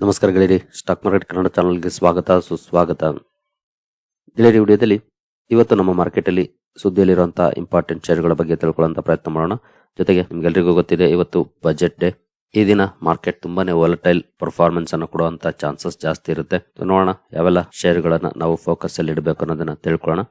ನಮಸ್ಕಾರ ಗೆಳೆಯರಿ. Stock market Kannada ಚಾನಲ್ಗೆ ಸ್ವಾಗತ, ಸುಸ್ವಾಗತ. ಗೆಳೆಯರಿ, ವಿಡಿಯೋದಲ್ಲಿ ಇವತ್ತು ನಮ್ಮ ಮಾರ್ಕೆಟ್ ಅಲ್ಲಿ ಸುದ್ದಿಯಲ್ಲಿರುವಂತಹ ಇಂಪಾರ್ಟೆಂಟ್ ಶೇರ್ಗಳ ಬಗ್ಗೆ ತಿಳ್ಕೊಳ್ಳುವಂತ ಪ್ರಯತ್ನ ಮಾಡೋಣ. ಜೊತೆಗೆ ನಿಮ್ಗೆಲ್ರಿಗೂ ಗೊತ್ತಿದೆ, ಇವತ್ತು ಬಜೆಟ್ ಡೇ ಈ ದಿನ ಮಾರ್ಕೆಟ್ ತುಂಬಾನೇ ವಾಲಟೈಲ್ ಪರ್ಫಾರ್ಮೆನ್ಸ್ ಅನ್ನು ಕೊಡುವಂತ ಚಾನ್ಸಸ್ ಜಾಸ್ತಿ ಇರುತ್ತೆ. ನೋಡೋಣ, ಯಾವೆಲ್ಲ ಶೇರ್ಗಳನ್ನ ನಾವು ಫೋಕಸ್ ಅಲ್ಲಿ ಇಡಬೇಕು ಅನ್ನೋದನ್ನ ತಿಳ್ಕೊಳ್ಳೋಣ.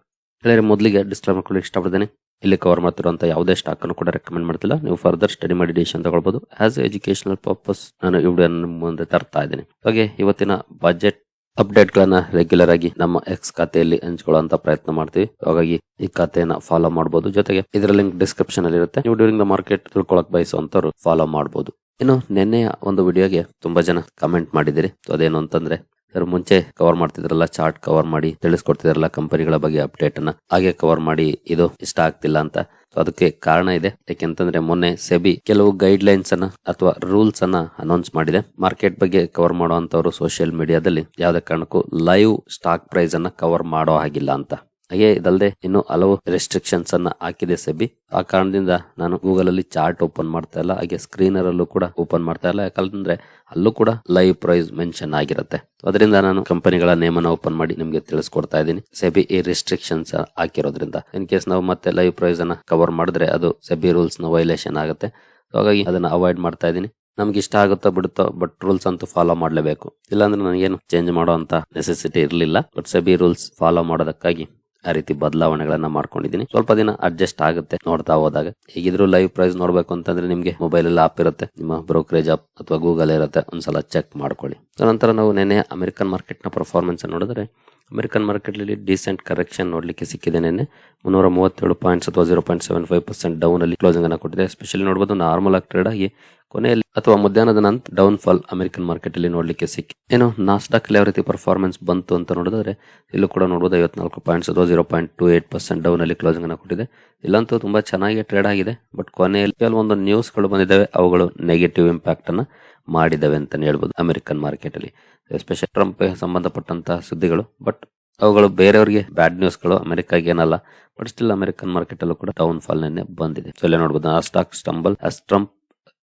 ಗೆಳೆಯರಿ ಮೊದಲಿಗೆ ಡಿಸ್ಕ್ಲೈಮರ್ ಕೊಡ್ಲಿಕ್ಕೆ ಇಷ್ಟಪಡ್ತೇನೆ. ಇಲ್ಲಿ ಕವರ್ ಮಾಡ್ತಿರುವಂತ ಯಾವುದೇ ಸ್ಟಾಕ್ ಅನ್ನು ಕೂಡ ರೆಕಮೆಂಡ್ ಮಾಡ್ತಿಲ್ಲ. ನೀವು ಫರ್ದರ್ ಸ್ಟಡಿ ಮಾಡಿ ಡಿಸಿಷನ್ ತಗೊಳ್ಬಹುದು ಆಸ್ ಎಜುಕೇಶನಲ್ ಪರ್ಪಸ್ ನಾನು ವಿಡಿಯೋ ಮುಂದೆ ತರ್ತಾ ಇದ್ದೀನಿ. ಹಾಗೆ ಇವತ್ತಿನ ಬಜೆಟ್ ಅಪ್ಡೇಟ್ ಗಳನ್ನ ರೆಗ್ಯುಲರ್ ಆಗಿ ನಮ್ಮ ಎಕ್ಸ್ ಖಾತೆಯಲ್ಲಿ ಹಂಚ್ಕೊಳ್ಳುವಂತ ಪ್ರಯತ್ನ ಮಾಡ್ತೀವಿ. ಹಾಗಾಗಿ ಈ ಖಾತೆಯನ್ನ ಫಾಲೋ ಮಾಡಬಹುದು ಜೊತೆಗೆ ಇದರ ಲಿಂಕ್ ಡಿಸ್ಕ್ರಿಪ್ಷನ್ ಅಲ್ಲಿ ಇರುತ್ತೆ. ನೀವು ಡ್ಯೂರಿಂಗ್ ದ ಮಾರ್ಕೆಟ್ ತಿಳ್ಕೊಳಕ್ ಬಯಸುವಂತವ್ರು ಫಾಲೋ ಮಾಡಬಹುದು ಇನ್ನು ನಿನ್ನೆಯ ಒಂದು ವಿಡಿಯೋಗೆ ತುಂಬಾ ಜನ ಕಮೆಂಟ್ ಮಾಡಿದಿರಿ ಸೊ ಅದೇನು ಅಂತಂದ್ರೆ ಸರ್, ಮುಂಚೆ ಕವರ್ ಮಾಡ್ತಿದ್ರಲ್ಲ ಚಾರ್ಟ್ ಕವರ್ ಮಾಡಿ ತಿಳಿಸ್ಕೊಡ್ತಿದ್ರಲ್ಲ ಕಂಪನಿಗಳ ಬಗ್ಗೆ ಅಪ್ಡೇಟ್ ಅನ್ನ. ಹಾಗೆ ಕವರ್ ಮಾಡಿ ಇದು ಇಷ್ಟ ಆಗ್ತಿಲ್ಲ ಅಂತ. ಅದಕ್ಕೆ ಕಾರಣ ಇದೆ. ಯಾಕೆಂತಂದ್ರೆ ಮೊನ್ನೆ ಸೆಬಿ ಕೆಲವು ಗೈಡ್ ಲೈನ್ಸ್ ಅನ್ನ ಅಥವಾ ರೂಲ್ಸ್ ಅನ್ನ ಅನೌನ್ಸ್ ಮಾಡಿದೆ. ಮಾರ್ಕೆಟ್ ಬಗ್ಗೆ ಕವರ್ ಮಾಡುವಂತವ್ರು ಸೋಷಿಯಲ್ ಮೀಡಿಯಾದಲ್ಲಿ ಯಾವುದೇ ಕಾರಣಕ್ಕೂ ಲೈವ್ ಸ್ಟಾಕ್ ಪ್ರೈಸ್ ಅನ್ನ ಕವರ್ ಮಾಡೋ ಹಾಗಿಲ್ಲ ಅಂತ. ಹಾಗೆ ಇದಲ್ಲದೆ ಇನ್ನು ಹಲವು ರೆಸ್ಟ್ರಿಕ್ಷನ್ಸ್ ಅನ್ನ ಹಾಕಿದೆ ಸೆಬಿ. ಆ ಕಾರಣದಿಂದ ನಾನು ಗೂಗಲ್ ಅಲ್ಲಿ ಚಾರ್ಟ್ ಓಪನ್ ಮಾಡ್ತಾ ಇಲ್ಲ. ಹಾಗೆ ಸ್ಕ್ರೀನರ್ ಅಲ್ಲೂ ಕೂಡ ಓಪನ್ ಮಾಡ್ತಾ ಇಲ್ಲ. ಯಾಕಂದ್ರೆ ಅಲ್ಲೂ ಕೂಡ ಲೈವ್ ಪ್ರೈಸ್ ಮೆನ್ಷನ್ ಆಗಿರುತ್ತೆ. ಅದರಿಂದ ನಾನು ಕಂಪನಿಗಳ ನೇಮನ ಓಪನ್ ಮಾಡಿ ನಿಮ್ಗೆ ತಿಳಿಸ್ಕೊಡ್ತಾ ಇದ್ದೀನಿ. ಸೆಬಿ ಈ ರೆಸ್ಟ್ರಿಕ್ಷನ್ಸ್ ಹಾಕಿರೋದ್ರಿಂದ. ಇನ್ ಕೇಸ್ ನಾವು ಮತ್ತೆ ಲೈವ್ ಪ್ರೈಸ್ ಅನ್ನ ಕವರ್ ಮಾಡಿದ್ರೆ ಅದು ಸೆಬಿ ರೂಲ್ಸ್ನ ವೈಲೇಷನ್ ಆಗುತ್ತೆ. ಹಾಗಾಗಿ ಅದನ್ನ ಅವಾಯ್ಡ್ ಮಾಡ್ತಾ ಇದ್ದೀನಿ. ನಮ್ಗೆ ಇಷ್ಟ ಆಗುತ್ತೋ ಬಿಡುತ್ತೋ ಬಟ್ ರೂಲ್ಸ್ ಅಂತೂ ಫಾಲೋ ಮಾಡಲೇಬೇಕು. ಇಲ್ಲಾಂದ್ರೆ ನನಗೇನು ಚೇಂಜ್ ಮಾಡೋ ಅಂತ ನೆಸೆಸಿಟಿ ಇರಲಿಲ್ಲ. ಬಟ್ ಸೆಬಿ ರೂಲ್ಸ್ ಫಾಲೋ ಮಾಡೋದಕ್ಕಾಗಿ ಆ ರೀತಿ ಬದಲಾವಣೆಗಳನ್ನ ಮಾಡ್ಕೊಂಡಿದ್ದೀನಿ. ಸ್ವಲ್ಪ ದಿನ ಅಡ್ಜಸ್ಟ್ ಆಗುತ್ತೆ ನೋಡ್ತಾ ಹೋದಾಗ. ಹೇಗಿದ್ರು ಲೈವ್ ಪ್ರೈಸ್ ನೋಡ್ಬೇಕು ಅಂತಂದ್ರೆ ನಿಮ್ಗೆ ಮೊಬೈಲ್ ಅಲ್ಲಿ ಆಪ್ ಇರುತ್ತೆ. ನಿಮ್ಮ ಬ್ರೋಕರೇಜ್ ಆಪ್ ಅಥವಾ ಗೂಗಲ್ ಇರುತ್ತೆ. ಒಂದ್ಸಲ ಚೆಕ್ ಮಾಡ್ಕೊಳ್ಳಿ. ನಂತರ ನಾವು ನೆನೆ ಅಮೆರಿಕನ್ ಮಾರ್ಕೆಟ್ನ ಪರ್ಫಾರ್ಮೆನ್ಸ್ ನೋಡಿದ್ರೆ ಅಮೆರಿಕನ್ ಮಾರ್ಕೆಟ್ ಅಲ್ಲಿ ಡಿಸೆಂಟ್ ಕರೆಕ್ಷನ್ ನೋಡಲಿಕ್ಕೆ ಸಿಕ್ಕಿದೆ ನಿನ್ನೆ. ಮುನ್ನೂರ ಮೂವತ್ತೇಳು ಪಾಯಿಂಟ್ಸ್ ಅಥವಾ zero point seven five percent down ಅಲ್ಲಿ ಕ್ಲೋಸಿಂಗ್ ಅನ್ನು ಕೊಟ್ಟಿದೆ. ಎಸ್ಪೆಷಲಿ ನೋಡಬಹುದು ನಾರ್ಮಲ್ ಆಗಿ ಟ್ರೇಡ್ ಆಗಿ ಕೊನೆಯಲ್ಲಿ ಅಥವಾ ಮಧ್ಯಾಹ್ನದ ನಂತರ ಡೌನ್ ಫಾಲ್ ಅಮೆರಿಕನ್ ಮಾರ್ಕೆಟ್ ಅಲ್ಲಿ ನೋಡಲಿಕ್ಕೆ ಸಿಕ್ಕಿ ಏನು ನಾಸ್ಟಾಕ್ ಯಾವ ರೀತಿ ಪರ್ಫಾರ್ಮೆನ್ಸ್ ಬಂತು ಅಂತ ನೋಡಿದ್ರೆ, ಇಲ್ಲೂ ಕೂಡ ನೋಡಬಹುದು ಐವತ್ನಾಲ್ಕು ಪಾಯಿಂಟ್ಸ್ ಅಥವಾ zero point two eight percent down ಅಲ್ಲಿ ಕ್ಲೋಸಿಂಗ್ ಅನ್ನು ಕೊಟ್ಟಿದೆ. ಇಲ್ಲಂತೂ ತುಂಬಾ ಚೆನ್ನಾಗಿ ಟ್ರೇಡ್ ಆಗಿದೆ ಬಟ್ ಕೊನೆಯಲ್ಲಿ ಕೆಲವೊಂದು ನ್ಯೂಸ್ಗಳು ಬಂದಿದ್ದಾವೆ, ಅವುಗಳು ನೆಗೆಟಿವ್ ಇಂಪ್ಯಾಕ್ಟ್ ಅನ್ನ. ಮಾಡಿದಾವೆ ಅಂತಾನೆ ಹೇಳ್ಬೋದು ಅಮೆರಿಕನ್ ಮಾರ್ಕೆಟ್ ಅಲ್ಲಿ ಎಸ್ಪೆಷಲಿ ಟ್ರಂಪ್ ಸಂಬಂಧಪಟ್ಟಂತಹ ಸುದ್ದಿಗಳು, ಬಟ್ ಅವುಗಳು ಬೇರೆಯವರಿಗೆ ಬ್ಯಾಡ್ ನ್ಯೂಸ್ಗಳು, ಅಮೆರಿಕಾಗೆ ಏನಲ್ಲ, ಬಟ್ ಸ್ಟಿಲ್ ಅಮೆರಿಕನ್ ಮಾರ್ಕೆಟ್ ಅಲ್ಲೂ ಕೂಡ ಡೌನ್ ಫಾಲ್ ನೆನ್ನೆ ಬಂದಿದೆ. ಸೊ ಇಲ್ಲಿ ನೋಡಬಹುದು ಆ stock stumble as Trump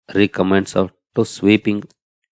recommends to sweeping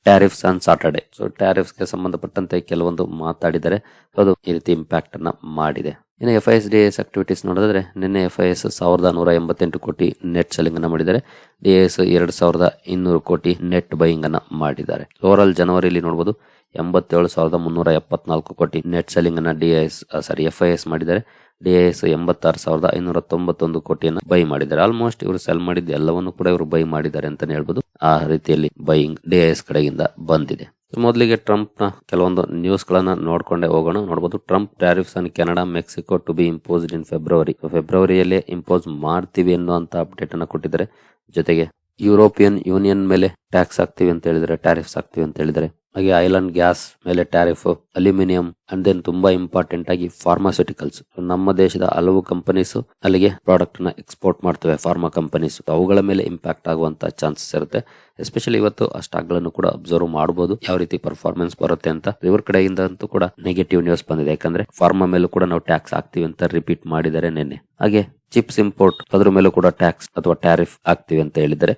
tariffs on Saturday so ಟ್ಯಾರಿಫ್ಸ್ಗೆ ಸಂಬಂಧಪಟ್ಟಂತೆ ಕೆಲವೊಂದು ಮಾತಾಡಿದರೆ ಅದು ಈ ರೀತಿ ಇಂಪ್ಯಾಕ್ಟ್ ಅನ್ನ ಮಾಡಿದೆ. ಇನ್ನು F I S D S activities ನೋಡಿದ್ರೆ ನಿನ್ನೆ ಎಫ್ ಐ ಎಸ್ ಸಾವಿರದ ನೂರ ಎಂಬತ್ತೆಂಟು ಕೋಟಿ ನೆಟ್ ಸೆಲ್ಲಿಂಗ್ ಅನ್ನು ಮಾಡಿದ್ದಾರೆ. ಡಿ ಎಸ್ ಎರಡು ಸಾವಿರದ ಇನ್ನೂರು ಕೋಟಿ ನೆಟ್ ಬೈಯಿಂಗ್ ಅನ್ನು ಮಾಡಿದ್ದಾರೆ. ಓವರ್ ಆಲ್ ಜನವರಿಯಲ್ಲಿ ನೋಡಬಹುದು ಎಂಬತ್ತೇಳು ಸಾವಿರದ ಮುನ್ನೂರ ಎಪ್ಪತ್ನಾಲ್ಕು ಕೋಟಿ ನೆಟ್ ಸೆಲ್ಲಿಂಗ್ ಅನ್ನ D S sorry F I S ಮಾಡಿದ್ದಾರೆ. ಡಿ ಎಸ್ ಎಂಬತ್ತಾರು ಸಾವಿರದ ಐನೂರ ತೊಂಬತ್ತೊಂದು ಕೋಟಿಯನ್ನು ಬೈ ಮಾಡಿದ್ದಾರೆ. ಆಲ್ಮೋಸ್ಟ್ ಇವರು ಸೆಲ್ ಮಾಡಿದ್ದು ಎಲ್ಲವನ್ನು ಕೂಡ ಇವರು ಬೈ ಮಾಡಿದ್ದಾರೆ ಅಂತಾನೆ ಹೇಳ್ಬೋದು. ಆ ರೀತಿಯಲ್ಲಿ ಬೈಯಿಂಗ್ ಡಿ ಎಸ್ ಕಡೆಯಿಂದ ಬಂದಿದೆ. ಮೊದಲಿಗೆ ಟ್ರಂಪ್ನ ಕೆಲವೊಂದು ನ್ಯೂಸ್ಗಳನ್ನು ನೋಡಿಕೊಂಡೇ ಹೋಗೋಣ. ನೋಡ್ಬೋದು, Trump tariffs on Canada, Mexico to be imposed in February. ಫೆಬ್ರವರಿಯಲ್ಲೇ impose ಮಾಡ್ತೀವಿ ಅನ್ನುವಂತ ಅಪ್ಡೇಟ್ ಅನ್ನು ಕೊಟ್ಟಿದ್ದಾರೆ. ಜೊತೆಗೆ ಯುರೋಪಿಯನ್ ಯೂನಿಯನ್ ಮೇಲೆ ಟ್ಯಾಕ್ಸ್ ಹಾಕ್ತಿವಿ ಅಂತ ಹೇಳಿದ್ರೆ ಟ್ಯಾರಿಫ್ಸ್ ಹಾಕ್ತಿವಿ ಅಂತ ಹೇಳಿದರೆ ಹಾಗೆ ಐಲ್ಯಾಂಡ್ ಗ್ಯಾಸ್ ಮೇಲೆ ಟ್ಯಾರಿಫ್, ಅಲ್ಯೂಮಿನಿಯಂ ಅಂಡ್ ದೆನ್ ತುಂಬಾ ಇಂಪಾರ್ಟೆಂಟ್ ಆಗಿ ಫಾರ್ಮಾಸ್ಯೂಟಿಕಲ್ಸ್ ನಮ್ಮ ದೇಶದ ಹಲವು ಕಂಪನೀಸ್ ಅಲ್ಲಿಗೆ ಪ್ರಾಡಕ್ಟ್ನ ಎಕ್ಸ್ಪೋರ್ಟ್ ಮಾಡ್ತವೆ ಫಾರ್ಮಾ ಕಂಪನೀಸ್ ಅವುಗಳ ಮೇಲೆ ಇಂಪ್ಯಾಕ್ಟ್ ಆಗುವಂತ ಚಾನ್ಸಸ್ ಇರುತ್ತೆ. ಎಸ್ಪೆಷಲಿ ಇವತ್ತು ಆ ಸ್ಟಾಕ್ಗಳನ್ನು ಕೂಡ ಅಬ್ಸರ್ವ್ ಮಾಡಬಹುದು ಯಾವ ರೀತಿ ಪರ್ಫಾರ್ಮೆನ್ಸ್ ಬರುತ್ತೆ ಅಂತ. ಇವ್ರ ಕಡೆಯಿಂದ ಅಂತೂ ಕೂಡ ನೆಗೆಟಿವ್ ನ್ಯೂಸ್ ಬಂದಿದೆ. ಯಾಕಂದ್ರೆ ಫಾರ್ಮಾ ಮೇಲೂ ಕೂಡ ನಾವು ಟ್ಯಾಕ್ಸ್ ಹಾಕ್ತಿವಿ ಅಂತ ರಿಪೀಟ್ ಮಾಡಿದ್ದಾರೆ ನಿನ್ನೆ. ಹಾಗೆ ಚಿಪ್ಸ್ ಇಂಪೋರ್ಟ್ ಅದ್ರ ಮೇಲೂ ಕೂಡ ಟ್ಯಾಕ್ಸ್ ಅಥವಾ ಟ್ಯಾರಿಫ್ ಹಾಕ್ತಿವಿ ಅಂತ ಹೇಳಿದ್ದಾರೆ.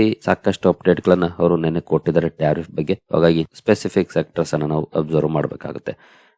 ಈ ಸಾಕಷ್ಟು ಅಪ್ಡೇಟ್ ಗಳನ್ನ ಅವರು ನೆನ್ನೆ ಕೊಟ್ಟಿದ್ದಾರೆ ಟ್ಯಾರಿಫ್ ಬಗ್ಗೆ. ಹಾಗಾಗಿ ಸ್ಪೆಸಿಫಿಕ್ ಸೆಕ್ಟರ್ಸ್ ಅನ್ನ ನಾವು ಅಬ್ಸರ್ವ್ ಮಾಡಬೇಕಾಗುತ್ತೆ.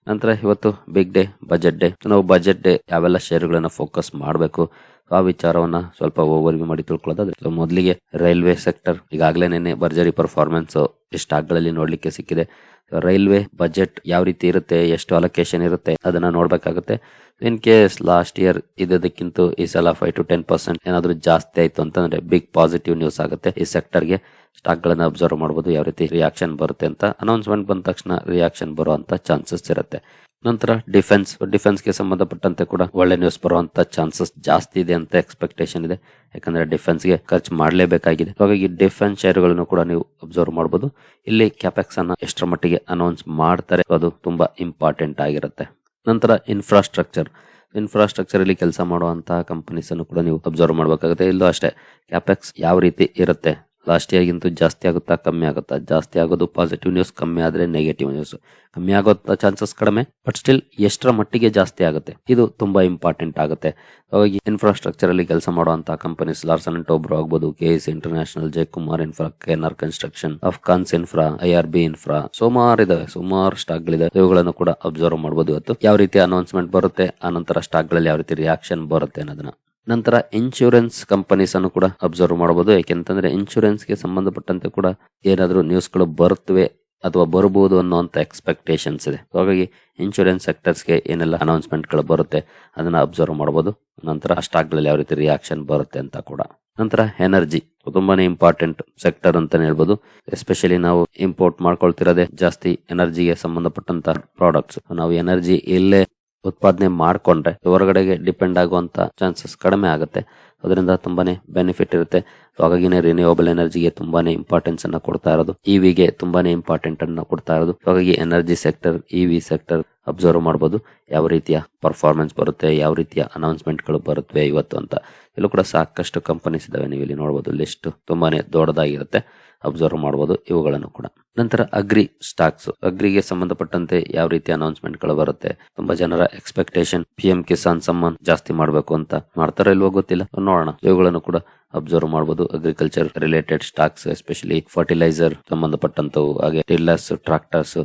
ನಂತರ ಇವತ್ತು ಬಿಗ್ ಡೇ ಬಜೆಟ್ ಡೇ ನಾವು ಬಜೆಟ್ ಡೇ ಯಾವೆಲ್ಲ ಷೇರುಗಳನ್ನ ಫೋಕಸ್ ಮಾಡಬೇಕು, ಆ ವಿಚಾರವನ್ನ ಸ್ವಲ್ಪ ಓವರ್ವ್ಯೂ ಮಾಡಿ ತಿಳ್ಕೊಳ್ಳೋದಾದ್ರೆ ಮೊದಲಿಗೆ ರೈಲ್ವೆ ಸೆಕ್ಟರ್ ಈಗಾಗಲೇ ನಿನ್ನೆ ಭರ್ಜರಿ ಪರ್ಫಾರ್ಮೆನ್ಸ್ ಸ್ಟಾಕ್ಗಳಲ್ಲಿ ನೋಡ್ಲಿಕ್ಕೆ ಸಿಕ್ಕಿದೆ. ರೈಲ್ವೆ ಬಜೆಟ್ ಯಾವ ರೀತಿ ಇರುತ್ತೆ, ಎಷ್ಟು ಅಲೋಕೇಶನ್ ಇರುತ್ತೆ, ಅದನ್ನ ನೋಡ್ಬೇಕಾಗುತ್ತೆ. ಇನ್ ಕೇಸ್ ಲಾಸ್ಟ್ ಇಯರ್ ಇದಕ್ಕಿಂತ ಈ ಸಲ ಫೈವ್ ಟು ಟೆನ್ ಪರ್ಸೆಂಟ್ ಏನಾದ್ರೂ ಜಾಸ್ತಿ ಆಯ್ತು ಅಂತಂದ್ರೆ ಬಿಗ್ ಪಾಸಿಟಿವ್ ನ್ಯೂಸ್ ಆಗುತ್ತೆ ಈ ಸೆಕ್ಟರ್ಗೆ ಸ್ಟಾಕ್ ಗಳನ್ನ ಅಬ್ಸರ್ವ್ ಮಾಡಬಹುದು ಯಾವ ರೀತಿ ರಿಯಾಕ್ಷನ್ ಬರುತ್ತೆ ಅಂತ. ಅನೌನ್ಸ್ಮೆಂಟ್ ಬಂದ ತಕ್ಷಣ ರಿಯಾಕ್ಷನ್ ಬರುವಂತ ಚಾನ್ಸಸ್ ಇರುತ್ತೆ. ನಂತರ ಡಿಫೆನ್ಸ್ ಡಿಫೆನ್ಸ್ಗೆ ಸಂಬಂಧಪಟ್ಟಂತೆ ಕೂಡ ಒಳ್ಳೆ ನ್ಯೂಸ್ ಬರುವಂತ ಚಾನ್ಸಸ್ ಜಾಸ್ತಿ ಇದೆ ಅಂತ ಎಕ್ಸ್ಪೆಕ್ಟೇಷನ್ ಇದೆ. ಯಾಕಂದ್ರೆ ಡಿಫೆನ್ಸ್ಗೆ ಖರ್ಚು ಮಾಡಲೇಬೇಕಾಗಿದೆ. ಹಾಗಾಗಿ ಡಿಫೆನ್ಸ್ ಶೇರುಗಳನ್ನು ಕೂಡ ನೀವು ಅಬ್ಸರ್ವ್ ಮಾಡಬಹುದು ಇಲ್ಲಿ ಕ್ಯಾಪೆಕ್ಸ್ ಅನ್ನ ಎಷ್ಟರ ಮಟ್ಟಿಗೆ ಅನೌನ್ಸ್ ಮಾಡ್ತಾರೆ ಅದು ತುಂಬಾ ಇಂಪಾರ್ಟೆಂಟ್ ಆಗಿರುತ್ತೆ. ನಂತರ ಇನ್ಫ್ರಾಸ್ಟ್ರಕ್ಚರ್ ಇನ್ಫ್ರಾಸ್ಟ್ರಕ್ಚರ್ ಅಲ್ಲಿ ಕೆಲಸ ಮಾಡುವಂತಹ ಕಂಪನೀಸ್ ಅನ್ನು ಕೂಡ ನೀವು ಅಬ್ಸರ್ವ್ ಮಾಡಬೇಕಾಗುತ್ತೆ. ಇಲ್ಲೂ ಅಷ್ಟೇ ಕ್ಯಾಪೆಕ್ಸ್ ಯಾವ ರೀತಿ ಇರುತ್ತೆ? ಲಾಸ್ಟ್ ಇಯರ್ಗಿಂತ ಜಾಸ್ತಿ ಆಗುತ್ತಾ? ಕಮ್ಮಿ ಆಗುತ್ತಾ? ಜಾಸ್ತಿ ಆಗೋದು ಪಾಸಿಟಿವ್ ನ್ಯೂಸ್ ಕಮ್ಮಿ ಆದ್ರೆ ನೆಗೆಟಿವ್ ನ್ಯೂಸ್ ಕಮ್ಮಿ ಆಗೋ ಚಾನ್ಸಸ್ ಕಡಿಮೆ ಬಟ್ ಸ್ಟಿಲ್ ಎಷ್ಟರ ಮಟ್ಟಿಗೆ ಜಾಸ್ತಿ ಆಗುತ್ತೆ? ಇದು ತುಂಬಾ ಇಂಪಾರ್ಟೆಂಟ್ ಆಗುತ್ತೆ. ಹಾಗಾಗಿ ಇನ್ಫ್ರಾಸ್ಟ್ರಕ್ಚರ್ ಅಲ್ಲಿ ಕೆಲಸ ಮಾಡುವಂತಹ ಕಂಪನೀಸ್ ಲಾರ್ಸನ್ ಅಂಡ್ ಟೋಬ್ರೋ ಆಗ್ಬೋದು K S international Jaykumar infra ಕೆನರ್ construction Afcons infra I R B infra ಸುಮಾರು ಇದಾವೆ. ಸುಮಾರು ಸ್ಟಾಕ್ ಗಳಿದೆ ಇವುಗಳನ್ನು ಕೂಡ ಅಬ್ಸರ್ವ್ ಮಾಡಬಹುದು ಇವತ್ತು. ಯಾವ ರೀತಿ ಅನೌನ್ಸ್ಮೆಂಟ್ ಬರುತ್ತೆ, ಆ ನಂತರ ಸ್ಟಾಕ್ಗಳಲ್ಲಿ ಯಾವ ರೀತಿ ರಿಯಾಕ್ಷನ್ ಬರುತ್ತೆ ಅನ್ನೋದನ್ನ. ನಂತರ ಇನ್ಶೂರೆನ್ಸ್ ಕಂಪನೀಸ್ ಅನ್ನು ಕೂಡ ಅಬ್ಸರ್ವ್ ಮಾಡಬಹುದು. ಯಾಕೆಂತಂದ್ರೆ ಇನ್ಶೂರೆನ್ಸ್ಗೆ ಸಂಬಂಧಪಟ್ಟಂತೆ ಕೂಡ ಏನಾದರೂ ನ್ಯೂಸ್ಗಳು ಬರುತ್ತವೆ ಅಥವಾ ಬರಬಹುದು ಅನ್ನುವಂತ ಎಕ್ಸ್ಪೆಕ್ಟೇಷನ್ಸ್ ಇದೆ. ಹಾಗಾಗಿ ಇನ್ಶೂರೆನ್ಸ್ ಸೆಕ್ಟರ್ಸ್ಗೆ ಏನೆಲ್ಲ ಅನೌನ್ಸ್ಮೆಂಟ್ಗಳು ಬರುತ್ತೆ ಅದನ್ನ ಅಬ್ಸರ್ವ್ ಮಾಡಬಹುದು. ನಂತರ ಸ್ಟಾಕ್ಗಳಲ್ಲಿ ಯಾವ ರೀತಿ ರಿಯಾಕ್ಷನ್ ಬರುತ್ತೆ ಅಂತ ಕೂಡ. ನಂತರ ಎನರ್ಜಿ ತುಂಬಾನೇ ಇಂಪಾರ್ಟೆಂಟ್ ಸೆಕ್ಟರ್ ಅಂತಾನೆ ಹೇಳ್ಬೋದು. ಎಸ್ಪೆಷಲಿ ನಾವು ಇಂಪೋರ್ಟ್ ಮಾಡ್ಕೊಳ್ತಿರೋದೇ ಜಾಸ್ತಿ ಎನರ್ಜಿಗೆ ಸಂಬಂಧಪಟ್ಟಂತ ಪ್ರಾಡಕ್ಟ್ಸ್ ನಾವು ಎನರ್ಜಿ ಇಲ್ಲೇ ಉತ್ಪಾದನೆ ಮಾಡ್ಕೊಂಡ್ರೆ ಹೊರಗಡೆಗೆ ಡಿಪೆಂಡ್ ಆಗುವಂತ ಚಾನ್ಸಸ್ ಕಡಿಮೆ ಆಗುತ್ತೆ. ಅದರಿಂದ ತುಂಬಾನೇ ಬೆನಿಫಿಟ್ ಇರುತ್ತೆ. ಹಾಗಾಗಿನೇ ರಿನ್ಯೂವಬಲ್ ಎನರ್ಜಿಗೆ ತುಂಬಾನೇ ಇಂಪಾರ್ಟೆನ್ಸ್ ಅನ್ನ ಕೊಡ್ತಾ ಇರೋದು. ಇವಿಗೆ ತುಂಬಾನೇ ಇಂಪಾರ್ಟೆಂಟ್ ಅನ್ನ ಕೊಡ್ತಾ ಇರೋದು. ಹಾಗಾಗಿ energy sector EV sector observe ಮಾಡಬಹುದು ಯಾವ ರೀತಿಯ ಪರ್ಫಾರ್ಮೆನ್ಸ್ ಬರುತ್ತೆ, ಯಾವ ರೀತಿಯ ಅನೌನ್ಸ್ಮೆಂಟ್ಗಳು ಬರುತ್ತವೆ ಇವತ್ತು ಅಂತ. ಇಲ್ಲೂ ಕೂಡ ಸಾಕಷ್ಟು ಕಂಪನೀಸ್ ಇದಾವೆ ನೀವು ಇಲ್ಲಿ ನೋಡಬಹುದು ಲಿಸ್ಟ್ ತುಂಬಾನೇ ದೊಡ್ಡದಾಗಿರುತ್ತೆ. ಅಬ್ಸರ್ವ್ ಮಾಡಬಹುದು ಇವುಗಳನ್ನು ಕೂಡ. ನಂತರ ಅಗ್ರಿ ಸ್ಟಾಕ್ಸ್. ಅಗ್ರಿಗೆ ಸಂಬಂಧಪಟ್ಟಂತೆ ಯಾವ ರೀತಿ ಅನೌನ್ಸ್ಮೆಂಟ್ಗಳು ಬರುತ್ತೆ? ತುಂಬಾ ಜನರ expectation, P M Kisan Samman ಜಾಸ್ತಿ ಮಾಡಬೇಕು ಅಂತ ಮಾಡ್ತಾರೋ ಇಲ್ವೋ ಗೊತ್ತಿಲ್ಲ. ನೋಡೋಣ. ಇವುಗಳನ್ನು ಕೂಡ ಅಬ್ಸರ್ವ್ ಮಾಡಬಹುದು agriculture related stocks, especially fertiliser ಸಂಬಂಧಪಟ್ಟಂತವು, ಹಾಗೆ ಟಿಲ್ಲರ್ಸ್ ಟ್ರಾಕ್ಟರ್ಸ್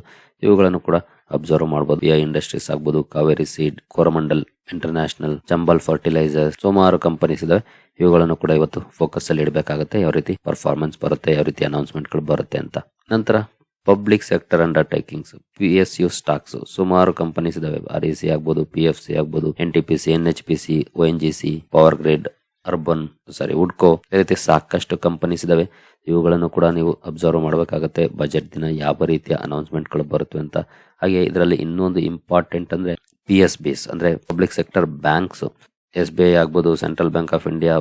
ಇವುಗಳನ್ನು ಕೂಡ ಅಬ್ಸರ್ವ್ ಮಾಡಬಹುದು ಎ ಇಂಡಸ್ಟ್ರೀಸ್ ಆಗ್ಬಹುದು Kaveri seed, Coromandel international Chambal fertiliser ಸುಮಾರು ಕಂಪನೀಸ್ ಇದಾವೆ. ಇವುಗಳನ್ನು ಕೂಡ ಇವತ್ತು ಫೋಕಸ್ ಅಲ್ಲಿ ಇಡಬೇಕಾಗುತ್ತೆ. ಯಾವ ರೀತಿ ಪರ್ಫಾರ್ಮೆನ್ಸ್ ಬರುತ್ತೆ, ಯಾವ ರೀತಿ ಅನೌನ್ಸ್ಮೆಂಟ್ಗಳು ಬರುತ್ತೆ ಅಂತ. ನಂತರ public sector undertakings P S U stocks ಸುಮಾರು ಕಂಪನೀಸ್ ಇದಾವೆ. ಆರ್ ಇ ಸಿ ಆಗ್ಬೋದು ಪಿ ಎಫ್ ಸಿ ಆಗ್ಬೋದು N T P C N H P C O N G C power grid urban sorry ಉಡ್ಕೋ ಈ ರೀತಿ ಸಾಕಷ್ಟು ಕಂಪನೀಸ್ ಇದಾವೆ. ಇವುಗಳನ್ನು ಕೂಡ ನೀವು ಅಬ್ಸರ್ವ್ ಮಾಡಬೇಕಾಗುತ್ತೆ. ಬಜೆಟ್ ದಿನ ಯಾವ ರೀತಿಯ ಅನೌನ್ಸ್ಮೆಂಟ್ಗಳು ಬರುತ್ತೆ ಅಂತ. ಹಾಗೆ ಇದರಲ್ಲಿ ಇನ್ನೊಂದು ಇಂಪಾರ್ಟೆಂಟ್ ಅಂದ್ರೆ ಪಿ ಎಸ್ ಬಿಸ್ ಅಂದ್ರೆ public sector banks S B I ಆಗ್ಬೋದು central bank of India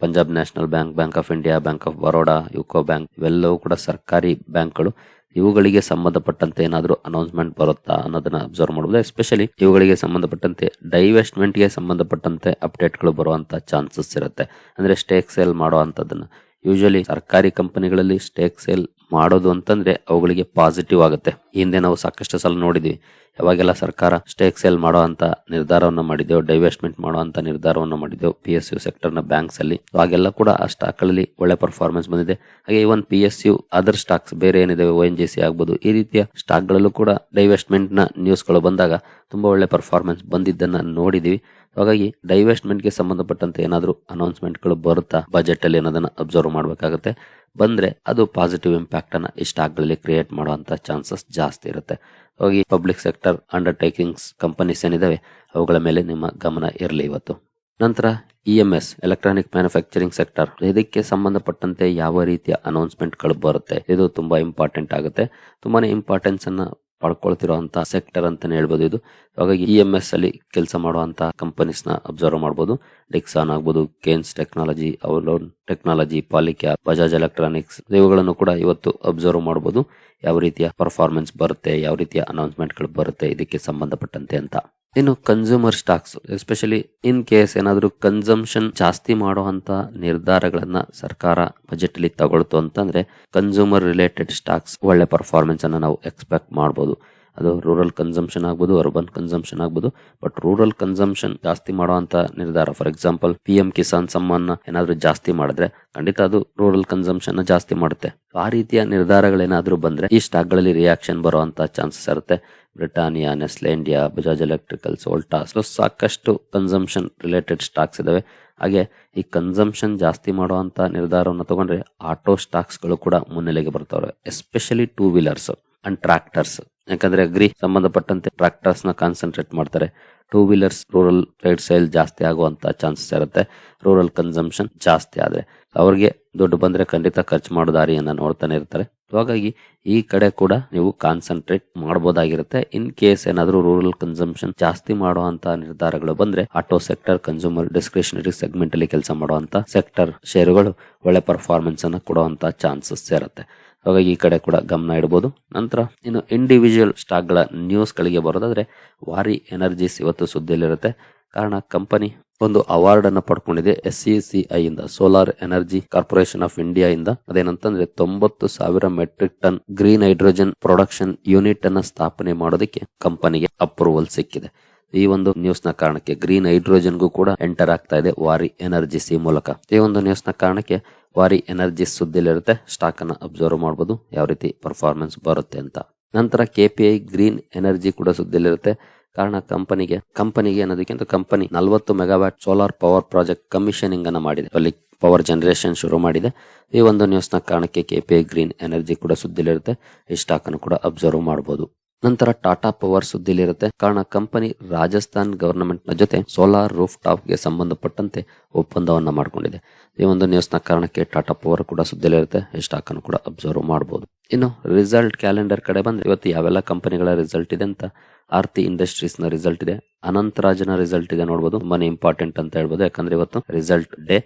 Punjab national bank bank of India bank of Baroda UCO bank ಇವೆಲ್ಲವೂ ಕೂಡ ಸರ್ಕಾರಿ ಬ್ಯಾಂಕ್ಗಳು. ಇವುಗಳಿಗೆ ಸಂಬಂಧಪಟ್ಟಂತೆ ಏನಾದರೂ ಅನೌನ್ಸ್ಮೆಂಟ್ ಬರುತ್ತಾ ಅನ್ನೋದನ್ನ ಅಬ್ಸರ್ವ್ ಮಾಡಬಹುದು ಎಸ್ಪೆಷಲಿ ಇವುಗಳಿಗೆ ಸಂಬಂಧಪಟ್ಟಂತೆ ಡೈವೆಸ್ಟ್ಮೆಂಟ್ಗೆ ಸಂಬಂಧಪಟ್ಟಂತೆ ಅಪ್ಡೇಟ್ಗಳು ಬರುವಂತ ಚಾನ್ಸಸ್ ಇರುತ್ತೆ. ಅಂದ್ರೆ ಸ್ಟೇಕ್ ಸೇಲ್ ಮಾಡುವಂತದ್ದನ್ನ. ಯೂಶಲಿ ಸರ್ಕಾರಿ ಕಂಪನಿಗಳಲ್ಲಿ ಸ್ಟೇಕ್ ಸೇಲ್ ಮಾಡೋದು ಅಂತಂದ್ರೆ ಅವುಗಳಿಗೆ ಪಾಸಿಟಿವ್ ಆಗುತ್ತೆ. ಹಿಂದೆ ನಾವು ಸಾಕಷ್ಟು ಸಲ ನೋಡಿದ್ವಿ. ಯಾವಾಗೆಲ್ಲ ಸರ್ಕಾರ ಸ್ಟೇಕ್ ಸೇಲ್ ಮಾಡೋ ಅಂತ ನಿರ್ಧಾರವನ್ನ ಮಾಡಿದೆವು ಡೈವೆಸ್ಟ್ಮೆಂಟ್ ಮಾಡೋ ಅಂತ ನಿರ್ಧಾರವನ್ನ ಮಾಡಿದೆವು ಪಿ ಎಸ್ ಯು ಸೆಕ್ಟರ್ನ ಬ್ಯಾಂಕ್ಸ್ ಅಲ್ಲಿ. ಆಗೆಲ್ಲ ಕೂಡ ಆ ಸ್ಟಾಕ್ಗಳಲ್ಲಿ ಒಳ್ಳೆ ಪರ್ಫಾರ್ಮೆನ್ಸ್ ಬಂದಿದೆ. ಹಾಗೆ even P S U other stocks ಬೇರೆ ಏನಿದೆ ಒ ಎನ್ ಜಿ ಸಿ ಆಗ್ಬೋದು, ಈ ರೀತಿಯ ಸ್ಟಾಕ್ ಗಳಲ್ಲೂ ಕೂಡ ಡೈವೆಸ್ಟ್ಮೆಂಟ್ನ ನ್ಯೂಸ್ಗಳು ಬಂದಾಗ ತುಂಬಾ ಒಳ್ಳೆ ಪರ್ಫಾರ್ಮೆನ್ಸ್ ಬಂದಿದ್ದನ್ನ ನೋಡಿದೀವಿ. ಹಾಗಾಗಿ ಡೈವೆಸ್ಟ್ಮೆಂಟ್ಗೆ ಸಂಬಂಧಪಟ್ಟಂತೆ ಏನಾದರೂ ಅನೌನ್ಸ್ಮೆಂಟ್ಗಳು ಬರುತ್ತಾ ಬಜೆಟ್ ಅಲ್ಲಿ ಅನ್ನೋದನ್ನ ಅಬ್ಸರ್ವ್ ಮಾಡಬೇಕಾಗುತ್ತೆ. ಬಂದ್ರೆ ಅದು ಪಾಸಿಟಿವ್ ಇಂಪ್ಯಾಕ್ಟ್ ಅನ್ನ ಈ ಸ್ಟಾಕ್ಗಳಲ್ಲಿ ಕ್ರಿಯೇಟ್ ಮಾಡುವಂತ ಚಾನ್ಸಸ್ ಜಾಸ್ತಿ ಇರುತ್ತೆ. ಹೋಗಿ ಪಬ್ಲಿಕ್ ಸೆಕ್ಟರ್ ಅಂಡರ್ಟೇಕಿಂಗ್ಸ್ ಕಂಪನೀಸ್ ಏನಿದಾವೆ, ಅವುಗಳ ಮೇಲೆ ನಿಮ್ಮ ಗಮನ ಇರಲಿ ಇವತ್ತು. ನಂತರ E M S electronic manufacturing sector ಇದಕ್ಕೆ ಸಂಬಂಧಪಟ್ಟಂತೆ ಯಾವ ರೀತಿಯ ಅನೌನ್ಸ್ಮೆಂಟ್ಗಳು ಬರುತ್ತೆ, ಇದು ತುಂಬಾ ಇಂಪಾರ್ಟೆಂಟ್ ಆಗುತ್ತೆ. ತುಂಬಾನೇ ಇಂಪಾರ್ಟೆನ್ಸ್ ಅನ್ನ ಪಡ್ಕೊಳ್ತಿರುವಂತಹ ಸೆಕ್ಟರ್ ಅಂತಾನೆ ಹೇಳ್ಬೋದು ಇದು. ಹಾಗಾಗಿ ಇ ಎಸ್ ಅಲ್ಲಿ ಕೆಲಸ ಮಾಡುವಂತ ಕಂಪನೀಸ್ನ ಅಬ್ಸರ್ವ್ ಮಾಡಬಹುದು ಡಿಕ್ಸಾನ್ ಆಗ್ಬೋದು ಕೇನ್ಸ್ ಟೆಕ್ನಾಲಜಿ ಅವಲೋನ್ ಟೆಕ್ನಾಲಜಿ ಪಾಲಿಕೆ ಬಜಾಜ್ ಎಲೆಕ್ಟ್ರಾನಿಕ್ಸ್ ಇವುಗಳನ್ನು ಕೂಡ ಇವತ್ತು ಅಬ್ಸರ್ವ್ ಮಾಡಬಹುದು ಯಾವ ರೀತಿಯ ಪರ್ಫಾರ್ಮೆನ್ಸ್ ಬರುತ್ತೆ, ಯಾವ ರೀತಿಯ ಅನೌನ್ಸ್ಮೆಂಟ್ಗಳು ಬರುತ್ತೆ, ಇದಕ್ಕೆ ಸಂಬಂಧಪಟ್ಟಂತೆ ಅಂತ. ಇನ್ನು consumer stocks especially in case ಏನಾದರೂ ಕನ್ಸಂಪ್ಷನ್ ಜಾಸ್ತಿ ಮಾಡುವಂತ ನಿರ್ಧಾರಗಳನ್ನ ಸರ್ಕಾರ ಬಜೆಟ್ ಅಲ್ಲಿ ತಗೊಳ್ತು ಅಂತಂದ್ರೆ ಕನ್ಸ್ಯೂಮರ್ ರಿಲೇಟೆಡ್ ಸ್ಟಾಕ್ಸ್ ಒಳ್ಳೆ ಪರ್ಫಾರ್ಮೆನ್ಸ್ ಅನ್ನ ನಾವು ಎಕ್ಸ್ಪೆಕ್ಟ್ ಮಾಡಬಹುದು ಅದು ರೂರಲ್ ಕನ್ಸಂಪ್ಷನ್ ಆಗ್ಬೋದು ಅರ್ಬನ್ ಕನ್ಸಂಪ್ಷನ್ ಆಗ್ಬೋದು. ಬಟ್ ರೂರಲ್ ಕನ್ಸಂಪ್ಷನ್ ಜಾಸ್ತಿ ಮಾಡುವಂತ ನಿರ್ಧಾರ. For example P M Kisan Samman ಏನಾದರೂ ಜಾಸ್ತಿ ಮಾಡಿದ್ರೆ ಖಂಡಿತ ಅದು ರೂರಲ್ ಕನ್ಸಂಪ್ಷನ್ ಜಾಸ್ತಿ ಮಾಡುತ್ತೆ. ಆ ರೀತಿಯ ನಿರ್ಧಾರಗಳೇನಾದ್ರೂ ಬಂದ್ರೆ ಈ ಸ್ಟಾಕ್ಗಳಲ್ಲಿ ರಿಯಾಕ್ಷನ್ ಬರುವಂತ ಚಾನ್ಸಸ್ ಇರುತ್ತೆ. Britannia, Nestle, India Bajaj electricals Voltas ಸಾಕಷ್ಟು ಕನ್ಸಂಪ್ಷನ್ ರಿಲೇಟೆಡ್ ಸ್ಟಾಕ್ಸ್ ಇದಾವೆ. ಹಾಗೆ ಈ ಕನ್ಸಂಪ್ಷನ್ ಜಾಸ್ತಿ ಮಾಡುವಂತ ನಿರ್ಧಾರವನ್ನು ತಗೊಂಡ್ರೆ ಆಟೋ ಸ್ಟಾಕ್ಸ್ಗಳು ಕೂಡ ಮುನ್ನೆಲೆಗೆ ಬರ್ತವೆ especially two wheelers and tractors ಯಾಕಂದ್ರೆ ಅಗ್ರಿ ಸಂಬಂಧಪಟ್ಟಂತೆ ಟ್ರಾಕ್ಟರ್ಸ್ನ ಕಾನ್ಸಂಟ್ರೇಟ್ ಮಾಡ್ತಾರೆ. Two wheelers rural trade sale ಜಾಸ್ತಿ ಆಗುವಂತ ಚಾನ್ಸಸ್ ಇರುತ್ತೆ. ರೂರಲ್ ಕನ್ಸಂಪ್ಷನ್ ಜಾಸ್ತಿ ಆದ್ರೆ. ಅವ್ರಿಗೆ ದುಡ್ಡು ಬಂದ್ರೆ ಖಂಡಿತ ಖರ್ಚು ಮಾಡೋ ದಾರಿಯನ್ನ ನೋಡ್ತಾನೆ ಇರ್ತಾರೆ. ಹಾಗಾಗಿ ಈ ಕಡೆ ಕೂಡ ನೀವು ಕಾನ್ಸಂಟ್ರೇಟ್ ಮಾಡಬಹುದಾಗಿರುತ್ತೆ ಇನ್ ಕೇಸ್ ಏನಾದರೂ ರೂರಲ್ ಕನ್ಸಂಪ್ಷನ್ ಜಾಸ್ತಿ ಮಾಡುವಂತ ನಿರ್ಧಾರಗಳು ಬಂದ್ರೆ auto sector consumer discretionary segment ಅಲ್ಲಿ ಕೆಲಸ ಮಾಡುವಂತ ಸೆಕ್ಟರ್ ಶೇರುಗಳು ಒಳ್ಳೆ ಪರ್ಫಾರ್ಮೆನ್ಸ್ ಅನ್ನ ಕೊಡುವಂತ ಚಾನ್ಸಸ್ ಇರುತ್ತೆ. ಹಾಗಾಗಿ ಈ ಕಡೆ ಕೂಡ ಗಮನ ಇಡಬಹುದು ನಂತರ ಇನ್ನು ಇಂಡಿವಿಜುವಲ್ ಸ್ಟಾಕ್ಗಳ ನ್ಯೂಸ್ಗಳಿಗೆ ನ್ಯೂಸ್ ಗಳಿಗೆ ಬರೋದಾದ್ರೆ ವಾರಿ ಎನರ್ಜೀಸ್ ಇವತ್ತು ಸುದ್ದಿಯಲ್ಲಿರುತ್ತೆ. ಕಾರಣ ಕಂಪನಿ ಒಂದು ಅವಾರ್ಡ್ ಅನ್ನು ಪಡ್ಕೊಂಡಿದೆ. ಎಸ್ ಸಿ ಸಿ ಐ ಇಂದ solar energy corporation of India ಇಂದ. ಅದೇನಂತಂದ್ರೆ, ತೊಂಬತ್ತು ಸಾವಿರ metric ton green hydrogen production unit ಅನ್ನ ಸ್ಥಾಪನೆ ಮಾಡೋದಕ್ಕೆ ಕಂಪನಿಗೆ ಅಪ್ರೂವಲ್ ಸಿಕ್ಕಿದೆ. ಈ ಒಂದು ನ್ಯೂಸ್ನ ಕಾರಣಕ್ಕೆ ಗ್ರೀನ್ ಹೈಡ್ರೋಜನ್ಗೂ ಕೂಡ ಎಂಟರ್ ಆಗ್ತಾ ಇದೆ ವಾರಿ ಎನರ್ಜಿಸಿ ಮೂಲಕ. ಈ ಒಂದು ನ್ಯೂಸ್ನ ಕಾರಣಕ್ಕೆ ವಾರಿ ಎನರ್ಜಿ ಸುದ್ದಿಲಿರುತ್ತೆ ಸ್ಟಾಕ್ ಅನ್ನು ಅಬ್ಸರ್ವ್ ಮಾಡಬಹುದು ಯಾವ ರೀತಿ ಪರ್ಫಾರ್ಮೆನ್ಸ್ ಬರುತ್ತೆ ಅಂತ. ನಂತರ ಕೆಪಿಐ ಗ್ರೀನ್ ಎನರ್ಜಿ ಕೂಡ ಸುದ್ದಿಲಿರುತ್ತೆ. ಕಾರಣ ಕಂಪನಿಗೆ ಕಂಪನಿಗೆ ಅನ್ನೋದಕ್ಕಿಂತ ಕಂಪನಿ ನಲವತ್ತು megawatt solar power project commissioning ಅನ್ನ ಮಾಡಿದೆ. ಅಲ್ಲಿ ಪವರ್ ಜನರೇಷನ್ ಶುರು ಮಾಡಿದೆ. ಈ ಒಂದು ನ್ಯೂಸ್ನ ಕಾರಣಕ್ಕೆ ಕೆಪಿಐ ಗ್ರೀನ್ ಎನರ್ಜಿ ಕೂಡ ಸುದ್ದಿಲಿರುತ್ತೆ. ಈ ಸ್ಟಾಕ್ ಅನ್ನು ಕೂಡ ಅಬ್ಸರ್ವ್ ಮಾಡಬಹುದು ನಂತರ ಟಾಟಾ ಪವರ್ ಸುದ್ದಿಲಿರುತ್ತೆ ಕಾರಣ ಕಂಪನಿ ರಾಜಸ್ಥಾನ್ ಗವರ್ನಮೆಂಟ್ನ ಜೊತೆ ಸೋಲಾರ್ ರೂಫ್ ಟಾಪ್ಗೆ ಸಂಬಂಧಪಟ್ಟಂತೆ ಒಪ್ಪಂದವನ್ನ ಮಾಡಿಕೊಂಡಿದೆ. ಈ ಒಂದು ನ್ಯೂಸ್ನ ಕಾರಣಕ್ಕೆ ಟಾಟಾ ಪವರ್ ಕೂಡ ಸುದ್ದಿಲಿರುತ್ತೆ ಸ್ಟಾಕ್ ಅನ್ನು ಕೂಡ ಅಬ್ಸರ್ವ್ ಮಾಡಬಹುದು ಇನ್ನು ರಿಸಲ್ಟ್ ಕ್ಯಾಲೆಂಡರ್ ಕಡೆ ಬಂದ್ರೆ ಇವತ್ತು ಯಾವೆಲ್ಲ ಕಂಪನಿಗಳ ರಿಸಲ್ಟ್ ಇದೆ ಅಂತ ಆರ್ತಿ ಇಂಡಸ್ಟ್ರೀಸ್ನ ರಿಸಲ್ಟ್ ಇದೆ. ಅನಂತರಾಜನ ರಿಸಲ್ಟ್ ಇದೆ ನೋಡಬಹುದು ತುಂಬಾನೇ ಇಂಪಾರ್ಟೆಂಟ್ ಅಂತ ಹೇಳ್ಬೋದು. ಯಾಕಂದ್ರೆ ಇವತ್ತು ರಿಸಲ್ಟ್ ಡೇ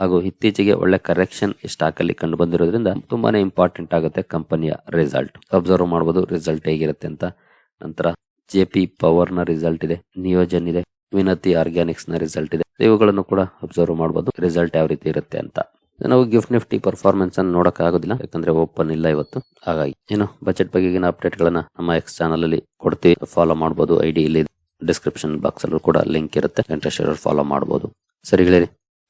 ಹಾಗೂ ಇತ್ತೀಚೆಗೆ ಒಳ್ಳೆ ಕರೆಕ್ಷನ್ ಸ್ಟಾಕ್ ಅಲ್ಲಿ ಕಂಡು ಬಂದಿರೋದ್ರಿಂದ ತುಂಬಾನೇ ಇಂಪಾರ್ಟೆಂಟ್ ಆಗುತ್ತೆ ಕಂಪನಿಯ ರಿಸಲ್ಟ್ ಅಬ್ಸರ್ವ್ ಮಾಡಬಹುದು ರಿಸಲ್ಟ್ ಹೇಗಿರುತ್ತೆ ಅಂತ. ನಂತರ ಜೆ ಪಿ ಪವರ್ನ ರಿಸಲ್ಟ್ ಇದೆ ನಿಯೋಜನ್ ಇದೆ ವಿನತಿ ಆರ್ಗ್ಯಾನಿಕ್ಸ್ನ ರಿಸಲ್ಟ್ ಇದೆ. ಇವುಗಳನ್ನು ಕೂಡ ಅಬ್ಸರ್ವ್ ಮಾಡಬಹುದು ರಿಸಲ್ಟ್ ಯಾವ ರೀತಿ ಇರುತ್ತೆ ಅಂತ. ನಾವು ಗಿಫ್ಟ್ ನಿಫ್ಟಿ ಪರ್ಫಾರ್ಮೆನ್ಸ್ ಅನ್ನು ನೋಡಕ್ ಆಗೋದಿಲ್ಲ ಯಾಕಂದ್ರೆ ಓಪನ್ ಇಲ್ಲ ಇವತ್ತು. ಹಾಗಾಗಿ ಏನು ಬಜೆಟ್ ಬಗೆಗಿನ ಅಪ್ಡೇಟ್ ಗಳನ್ನ ನಮ್ಮ ಎಕ್ಸ್ ಚಾನಲ್ ಅಲ್ಲಿ ಕೊಡ್ತೀವಿ. ಫಾಲೋ ಮಾಡಬಹುದು ಐಡಿ ಇಲ್ಲಿ ಡಿಸ್ಕ್ರಿಪ್ಷನ್ ಬಾಕ್ಸ್ ಅಲ್ಲೂ ಕೂಡ ಲಿಂಕ್ ಇರುತ್ತೆ. ಇಂಟ್ರೆಸ್ಟ್ ಫಾಲೋ ಮಾಡಬಹುದು ಸರಿ